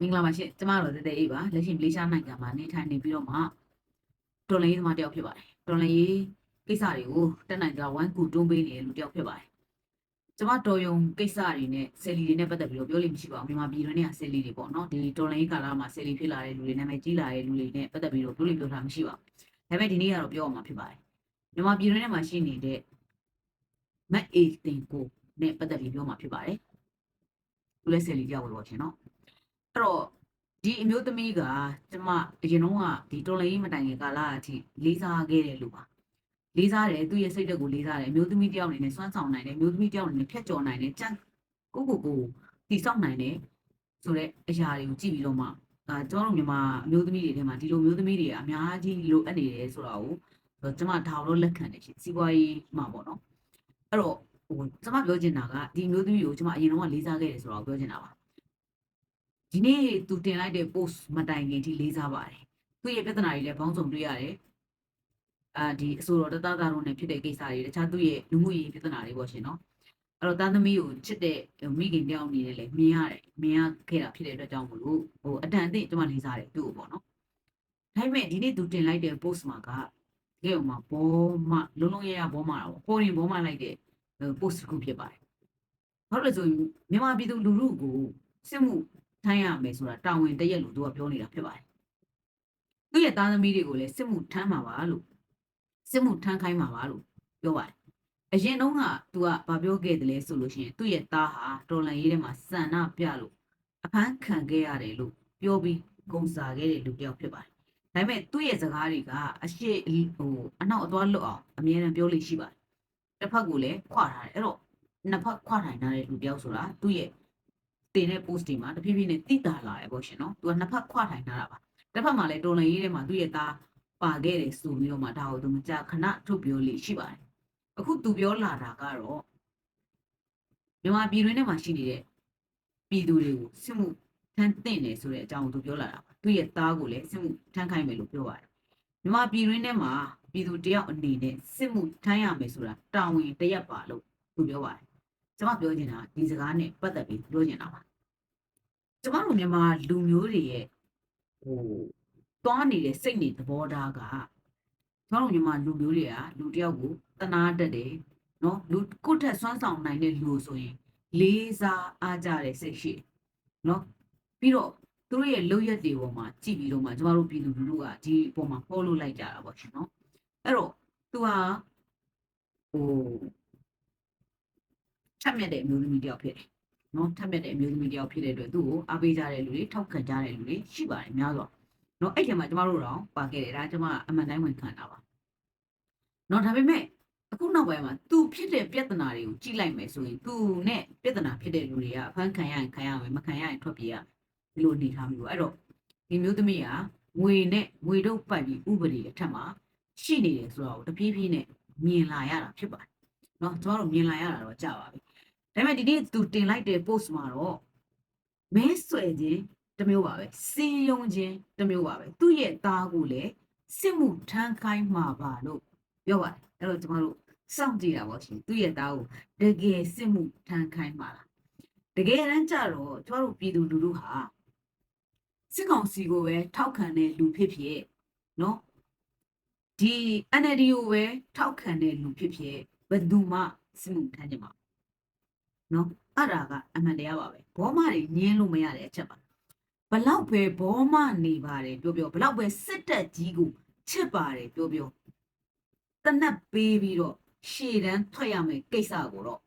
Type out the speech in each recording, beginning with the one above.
မင်္ဂလာပါရှင်ကျမတို့တတဲ့အေးပါလက်ရှိမလေးရှားနိုင်ငံမှာနေထိုင်နေပြီးတော့မှတော်လိုင်းရေးသမားတယောက်ဖြစ်ပါတယ်တော်လိုင်းရေးကိစ္စတွေကိုတက်နိုင်ကြဝမ်းကူတွန်းပေးနေတယ်လူတယောက်ဖြစ်ပါတယ်ကျမတော်ယုံကိစ္စတွေနဲ့ဆယ်လီတွေနဲ့ပတ်သက်ပြီးတော့ပြောလို့မရှိပါဘူးမြန်မာပြည်တွင်းကဆယ်လီတွေပေါ့နော်ဒီတော်လိုင်းရေးကာလမှာဆယ်လီဖြစ်လာတဲ့လူတွေနာမည်ကြီးလာတဲ့လူတွေနဲ့ပတ်သက်ပြီးတော့ပြောလို့ပြောတာမရှိပါဘူးဒါပေမဲ့ဒီနေ့ကတော့ပြောအောင်မှာဖြစ်ပါတယ်မြန်မာပြည်တွင်းထဲမှာရှိနေတဲ့မက်အေးတင်ကိုနဲ့ပတ်သက်ပြီးပြောမှာဖြစ်ပါတယ်သူလည်းဆယ်လီတယောက်ပဲပေါ့ရှင်နော် အဲ့တော့ဒီအမျိုးသမီးကကျမအရင်တော့ကဒီတော်လိုင်းရေးမတိုင်ခင်ကာလအထိလေးစားခဲ့တယ်လို့ပါလေးစားတယ်သူ့ရဲ့စိတ်ဓာတ်ကိုလေးစားတယ်အမျိုးသမီးတယောက်အနေနဲ့စွမ်းဆောင်နိုင်တယ်အမျိုးသမီးတယောက်အနေနဲ့ဖြတ်ကျော်နိုင်တယ်ကြံကိုကိုကိုတည်ဆောက်နိုင်တယ်ဆိုတော့အရာတွေကိုကြည့်ပြီးတော့မှအာကျွန်တော်တို့မြန်မာအမျိုးသမီးတွေထဲမှာဒီလိုမျိုးသမီးတွေအများကြီးလိုအပ်နေတယ်ဆိုတာကိုကျမဒါတော့လက်ခံတယ်ရှင်စီးပွားရေးမှာပေါ့နော်အဲ့တော့ဟိုကျမပြောချင်တာကဒီအမျိုးသမီးကိုကျမအရင်တော့ကလေးစားခဲ့တယ်ဆိုတာကိုပြောချင်တာပါ ဒီနေ့သူတင်လိုက်တဲ့ post မတိုင်ခင်ထိလေးစားပါတယ်သူ့ရဲ့ပြဿနာတွေလည်းဘောင်းစုံတွေ့ရတယ်အာဒီအဆိုတော်တသားသားတို့နဲ့ဖြစ်တဲ့ကိစ္စတွေတခြားသူ့ရဲ့လူမှုရေးပြဿနာတွေပေါ့ရှင်နော်အဲ့တော့သားသမီးကိုချစ်တဲ့မိခင်တယောက်အနေနဲ့လည်းမြင်ရတယ်မြင်ရခဲ့တာဖြစ်တဲ့အတွက်ကြောင့်မလို့ဟိုအတန်အသင့်ကျွန်မလေးစားတယ်သူ့ကိုပေါ့နော်ဒါပေမဲ့ဒီနေ့သူတင်လိုက်တဲ့ post မှာကတကယ်မှာဘောမလုံးလုံးရရဘောမတာပေါ့ပေါ်ရင်ဘောမလိုက်တဲ့ post တစ်ခုဖြစ်ပါတယ်ဘာလို့လဲဆိုရင်မြန်မာပြည်သူလူထုကိုစစ်မှု ထိုင်းရမယ်ဆိုတာတာဝန်တရက်လို့သူကပြောနေတာဖြစ်ပါတယ်။သူ့ရဲ့သားသမီးတွေကိုလည်းစစ်မှုထမ်းမှာပါလို့စစ်မှုထမ်းခိုင်းမှာပါလို့ပြောပါတယ်။အရင်တုန်းကသူကဗာပြောခဲ့တယ်လဲဆိုလို့ရှိရင်သူ့ရဲ့သားဟာတော်လန်ရေးထဲမှာစံနာပြလို့အဖမ်းခံခဲ့ရတယ်လို့ပြောပြီးဂုံစားခဲ့တဲ့လူတစ်ယောက်ဖြစ်ပါတယ်။ဒါပေမဲ့သူ့ရဲ့စကားတွေကအရှိဟိုအနောက်အသွားလွတ်အောင်အမြဲတမ်းပြောလို့ရှိပါတယ်။တစ်ဖက်ကလည်းခွာထားတယ်အဲ့တော့နှစ်ဖက်ခွာထိုင်ထားတဲ့လူတစ်ယောက်ဆိုတာသူ့ရဲ့ တင်တဲ့ post တွေမှာတဖြည်းဖြည်းနဲ့တိတာလာရပေါ့ရှင်နော်သူကနှစ်ဖက်ခွထိုင်ထားတာပါတစ်ဖက်မှာလည်းတော်လန်ရေးထဲမှာသူ့ရဲ့သားပါခဲ့တယ်ဆိုပြီးတော့မှဒါကိုသူမကြခဏထုတ်ပြောလိရှိပါတယ်အခုသူပြောလာတာကတော့မြန်မာပြည်တွင်းထဲမှာရှိနေတဲ့ပြည်သူတွေကိုစစ်မှုထမ်းသင့်တယ်ဆိုတဲ့အကြောင်းကိုသူပြောလာတာပါသူ့ရဲ့သားကိုလည်းစစ်မှုထမ်းခိုင်းမယ်လို့ပြောပါတယ်မြန်မာပြည်တွင်းထဲမှာပြည်သူတယောက်အနေနဲ့စစ်မှုထမ်းရမယ်ဆိုတာတာဝန်တရက်ပါလို့သူပြောပါတယ် ကျွန်မပြောချင်တာဒီစကားနဲ့ပတ်သက်ပြီးပြောချင်တာပါကျမတို့မြန်မာလူမျိုးတွေရဲ့ဟိုတွားနေတဲ့စိတ်နေသဘောထားကကျမတို့မြန်မာလူမျိုးတွေကလူတစ်ယောက်ကိုတနာတတ်တယ်နော်လူကိုယ့်ထက်စွမ်းဆောင်နိုင်တဲ့လူဆိုရင် လေးစားအားကြတဲ့စိတ်ရှိတယ်နော်ပြီးတော့သူတို့ရဲ့လုပ်ရက်တွေပေါ်မှာကြည့်ပြီးတော့မှကျမတို့ပြည်သူလူထုကဒီပေါ်မှာပေါ်လို့လိုက်ကြတာပေါ့ရှင်နော်အဲ့တော့သူဟာဟို ထက်မြက်တဲ့အမျိုးသမီးတယောက်ဖြစ်တယ်နော်ထက်မြက်တဲ့အမျိုးသမီးတယောက်ဖြစ်တဲ့အတွက်သူ့ကိုအားပေးကြတဲ့လူတွေထောက်ခံကြတဲ့လူတွေရှိပါတယ်များစွာနော်အဲ့ဒီမှာကျမတို့တော့ပါခဲ့တယ်ဒါကျမအမှန်တိုင်းဝင်ခံတာပါနော်ဒါပေမဲ့အခုနောက်ပိုင်းမှာသူဖြစ်တဲ့ပြဿနာတွေကိုကြည့်လိုက်မယ်ဆိုရင်သူနဲ့ပြဿနာဖြစ်တဲ့လူတွေကအဖမ်းခံရရင်ခံရမယ်မခံရရင်ထွက်ပြေးရမယ်ဒီလိုအနေထားမျိုးအဲ့တော့ဒီမျိုးသမီးကငွေနဲ့ငွေတော့ပတ်ပြီးဥပဒေအထက်မှာရှိနေတယ်ဆိုတော့တပြေးပြေးနဲ့မြင်လာရတာဖြစ်ပါတယ် နော်ကျမတို့မြင်လာရတာတော့ကြာပါပြီဒါပေမဲ့ဒီနေ့သူတင်လိုက်တဲ့ post မှာတော့မဲဆွယ်ခြင်းတစ်မျိုးပါပဲစီယုံခြင်းတစ်မျိုးပါပဲသူ့ရဲ့သားကိုလည်းစစ်မှုထမ်းခိုင်းမှာပါလို့ပြောပါတယ်အဲ့တော့ကျမတို့စောင့်ကြည့်တာပေါ့ရှင်သူ့ရဲ့သားကိုတကယ်စစ်မှုထမ်းခိုင်းမှာလားတကယ်တမ်းကျတော့ကျမတို့ပြည်သူလူထုဟာစစ်ကောင်စီကိုပဲထောက်ခံတဲ့လူဖြစ်ဖြစ်နော်ဒီ NLD ကိုပဲထောက်ခံတဲ့လူဖြစ်ဖြစ် ဘယ်သူမှစစ်မှုထမ်းကြမှာနော်အဲ့ဒါကအမှန်တရားပါပဲဘောမတွေညင်းလို့မရတဲ့အချက်ပါဘလောက်ပဲဘောမနေပါတယ်ပြောပြောဘလောက်ပဲစစ်တက်ကြီးကိုချစ်ပါတယ်ပြောပြောတနက်ပေးပြီးတော့ရှေ့တန်းထွက်ရမယ်ကိစ္စကိုတော့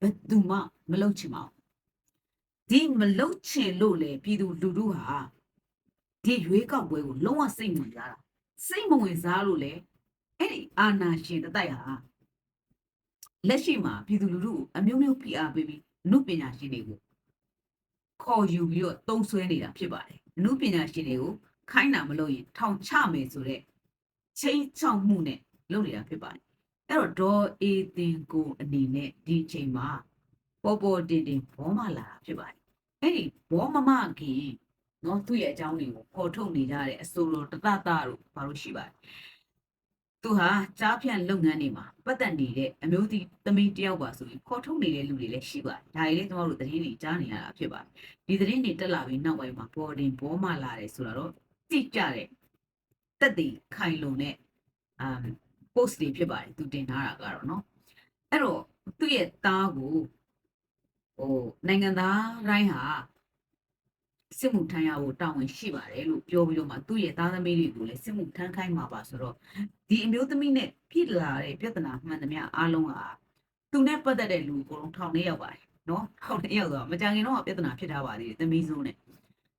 ဘယ်သူမှမလုပ်ချင်ပါဘူးဒီမလုပ်ချင်လို့လေပြည်သူလူထုဟာဒီရွေးကောက်ပွဲကိုလုံးဝစိတ်ဝင်စားတာစိတ်မဝင်စားလို့လေအဲ့ဒီအာနာရှင်တတိုက်ဟာ လက်ရှိမှာပြည်သူလူထုကိုအမျိုးမျိုးဖိအားပေးပြီးအမှုပညာရှင်တွေကိုခေါ်ယူပြီးတော့တုံးဆွဲနေတာဖြစ်ပါတယ်အမှုပညာရှင်တွေကိုခိုင်းတာမလို့ရင်ထောင်ချမယ်ဆိုတော့ချိန်ချောက်မှုနဲ့လုပ်နေတာဖြစ်ပါတယ်အဲ့တော့ဒေါ်အေးတင်ကိုအနေနဲ့ဒီချိန်မှာပေါ်ပေါ်တင်တင်ဘောမလာတာဖြစ်ပါတယ်အဲ့ဒီဘောမမခင်နော်သူ့ရဲ့အကြောင်းတွေကိုပေါ်ထုတ်နေကြတဲ့အစိုးရတတတတို့ဘာလို့ရှိပါတယ် သူဟာကြားဖြန့်လုပ်ငန်းတွေမှာပတ်သက်နေတဲ့အမျိုးသမီးတစ်ယောက်ပါဆိုပြီးခေါ်ထုတ်နေတဲ့လူတွေလည်းရှိပါတယ်ဒါတွေလည်းကျွန်တော်တို့သတင်းတွေကြားနေရတာဖြစ်ပါတယ်ဒီသတင်းတွေတက်လာပြီးနောက်ပိုင်းမှာပေါ်တင်ပေါ်မှလာတယ်ဆိုတော့တိကျတဲ့တက်တည်ခိုင်လုံတဲ့အမ် post တွေဖြစ်ပါတယ်သူတင်ထားတာကတော့เนาะအဲ့တော့သူ့ရဲ့သားကိုဟိုနိုင်ငံသားတိုင်းဟာ စစ်မှုထမ်းရဖို့တာဝန်ရှိပါတယ်လို့ပြောပြီးတော့မှသူ့ရဲ့သားသမီးတွေကိုလည်းစစ်မှုထမ်းခိုင်းမှာပါဆိုတော့ဒီအမျိုးသမီးနဲ့ဖြစ်လာတဲ့ပြဿနာမှန်သမျှအားလုံးဟာသူနဲ့ပတ်သက်တဲ့လူအကုန်လုံးထောင်ထဲရောက်ပါတယ်နော်ထောင်ထဲရောက်တော့မကြခင်တော့ပြဿနာဖြစ်ထားပါသေးတယ်သမီးစိုးနဲ့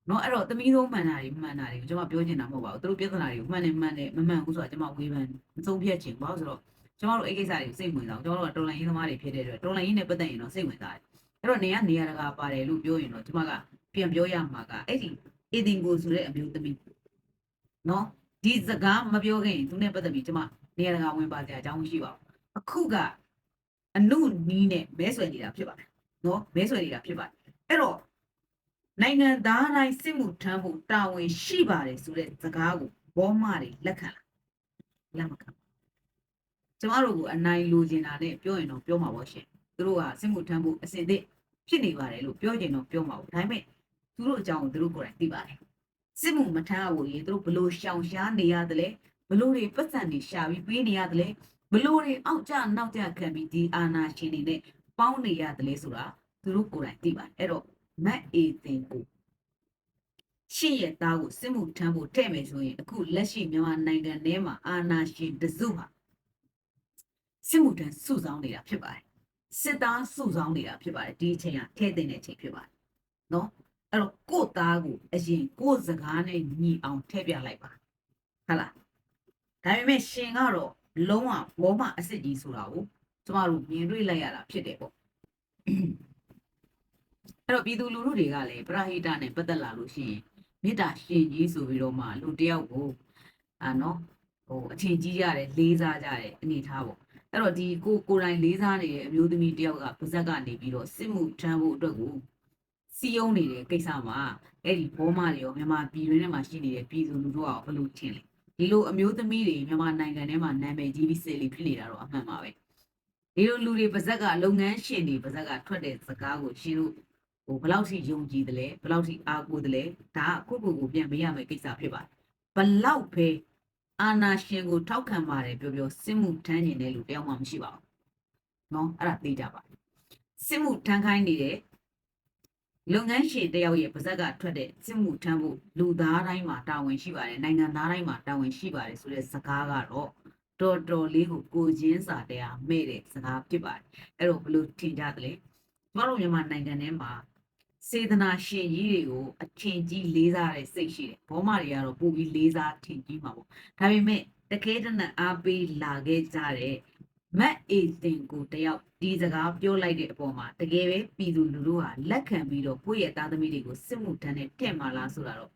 နော်အဲ့တော့သမီးစိုးမှန်တာတွေမှန်တာတွေကိုကျွန်မပြောချင်တာမဟုတ်ပါဘူးသူတို့ပြဿနာတွေကိုမှန်တယ်မှန်တယ်မမှန်ဘူးဆိုတာကျွန်မဝေဖန်မဆုံးဖြတ်ချင်ပါဘူးဆိုတော့ကျွန်တော်တို့အဲ့ကိစ္စတွေကိုစိတ်ဝင်စားအောင်ကျွန်တော်တို့ကတော်လိုင်းရေးသမားတွေဖြစ်တဲ့အတွက်တော်လိုင်းရေးနဲ့ပတ်သက်ရင်တော့စိတ်ဝင်စားတယ်အဲ့တော့နေရနေရတကာပါတယ်လို့ပြောရင်တော့ကျွန်မက ပြန်ပြောရမှာကအဲ့ဒီအေဒင်ကိုဆိုတဲ့အမျိုးသမီးနော်ဒီစကားမပြောခင်သူနဲ့ပတ်သက်ပြီးကျမနေရာတကာဝင်ပါစရာအကြောင်းမရှိပါဘူးအခုကအနုနီးနဲ့မဲဆွယ်နေတာဖြစ်ပါတယ်နော်မဲဆွယ်နေတာဖြစ်ပါတယ်အဲ့တော့နိုင်ငံသားတိုင်းစစ်မှုထမ်းဖို့တာဝန်ရှိပါတယ်ဆိုတဲ့စကားကိုဘောမတွေလက်ခံလားလက်မခံဘူးကျမတို့ကအနိုင်လိုချင်တာနဲ့ပြောရင်တော့ပြောမှာပေါ့ရှင်သူတို့ကစစ်မှုထမ်းဖို့အစဉ်သစ်ဖြစ်နေပါတယ်လို့ပြောရင်တော့ပြောမှာပေါ့ဒါပေမဲ့ သူတို့အကြောင်းကိုသူတို့ကိုယ်တိုင်သိပါတယ်စစ်မှုမထမ်းဖို့ရေသူတို့ဘလို့ရှောင်ရှားနေရတယ်လဲဘလို့တွေပတ်စံတွေရှာပြီးပေးနေရတယ်လဲဘလို့တွေအောက်ကျနောက်ကျခံပြီးဒီအာနာရှင်တွေနဲ့ပေါင်းနေရတယ်လဲဆိုတာသူတို့ကိုယ်တိုင်သိပါတယ်အဲ့တော့မတ်အေတင်ကိုရှင့်ရဲ့သားကိုစစ်မှုထမ်းဖို့တဲ့မယ်ဆိုရင်အခုလက်ရှိမြန်မာနိုင်ငံထဲမှာအာနာရှင်တစုဟာစစ်မှုထမ်းစုဆောင်းနေတာဖြစ်ပါတယ်စစ်သားစုဆောင်းနေတာဖြစ်ပါတယ်ဒီအချိန်ကထဲ့တဲ့အချိန်ဖြစ်ပါတယ်နော်အဲ့တော့ ကို့သားကိုအရင်ကို့စကားနဲ့ညီအောင်ထည့်ပြလိုက်ပါဟုတ်လားဒါပေမဲ့ရှင်ကတော့လုံးဝဘောမအစ်စ်ကြီးဆိုတာကိုကျမတို့မြင်တွေ့လိုက်ရတာဖြစ်တယ်ပေါ့အဲ့တော့ပြည်သူလူထုတွေကလည်းပရဟိတနဲ့ပတ်သက်လာလို့ရှိရင်မေတ္တာရှင်ကြီးဆိုပြီးတော့မှလူတယောက်ကိုအာနော်ဟိုအထင်ကြီးရတယ်လေးစားကြတယ်အနေထားပေါ့အဲ့တော့ဒီကိုကိုယ်တိုင်လေးစားနေတဲ့အမျိုးသမီးတယောက်ကပါဇက်ကနေပြီးတော့စစ်မှုထမ်းဖို့အတွက်ကို စီယုံနေတဲ့ကိစ္စမှာအဲ့ဒီဘောမတွေရောမြန်မာပြည်တွင်းထဲမှာရှိနေတဲ့ပြည်သူလူထုကဘယ်လိုထင်လဲဒီလိုအမျိုးသမီးတွေမြန်မာနိုင်ငံထဲမှာနာမည်ကြီးပြီးစေလီဖြစ်နေတာတော့အမှန်ပါပဲဒီလိုလူတွေပါဇက်ကလုပ်ငန်းရှင်တွေပါဇက်ကထွက်တဲ့စကားကိုရှင်တို့ဟိုဘယ်လောက်ထိယုံကြည်တယ်လဲဘယ်လောက်ထိအားကိုးတယ်လဲဒါကကိုယ့်ကိုယ်ကိုပြန်ပေးရမယ့်ကိစ္စဖြစ်ပါတယ်ဘယ်လောက်ပဲအာနာရှင်ကိုထောက်ခံပါတယ်ပြောပြောစစ်မှုထမ်းနေတဲ့လူတယောက်မှမရှိပါဘူးเนาะအဲ့ဒါသိကြပါစစ်မှုထမ်းခိုင်းနေတဲ့ လုပ်ငန်းရှင်တယောက်ရဲ့ပါဇက်ကထွက်တဲ့စစ်မှုထမ်းဖို့လူသားတိုင်းမှာတာဝန်ရှိပါတယ်နိုင်ငံသားတိုင်းမှာတာဝန်ရှိပါတယ်ဆိုတဲ့စကားကတော့တော်တော်လေးကိုကိုချင်းစာတရားမဲ့တဲ့စကားဖြစ်ပါတယ်အဲ့တော့ဘယ်လိုထင်ကြသလဲကျမတို့မြန်မာနိုင်ငံထဲမှာစေတနာရှင်ကြီးတွေကိုအထင်ကြီးလေးစားတဲ့စိတ်ရှိတယ်ဘောမတွေကတော့ပိုပြီးလေးစားထင်ကြီးမှာပေါ့ဒါပေမဲ့တကယ်တမ်းအားပေးလာခဲ့ကြတဲ့ မတ်အေတင်ကိုတယောက်ဒီစကားပြောလိုက်တဲ့အပေါ်မှာတကယ်ပဲပြည်သူလူထုဟာလက်ခံပြီးတော့ကိုယ့်ရဲ့သားသမီးတွေကိုစစ်မှုထမ်းနဲ့တဲ့မှာလားဆိုတာတော့